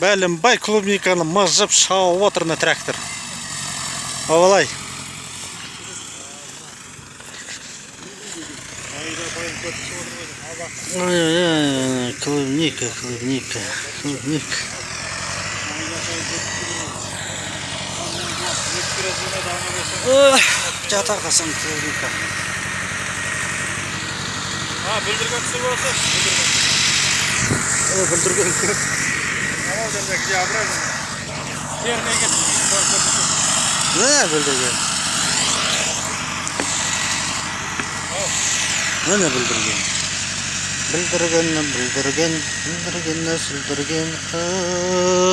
бәленбай клубниканы мыжып шауып отыр мына трактор абалай клубника, клубника, клубника. Жатар қасам клубника. Ha bildirgen kısır varsa bildirgen. О, бүлдірген. Ama demek ki ya bırak. Yerine git. Міне бүлдірген. Міне бүлдірген. Бүлдірген, бүлдірген, бүлдірген, сүлдірген. Ай, деп қой.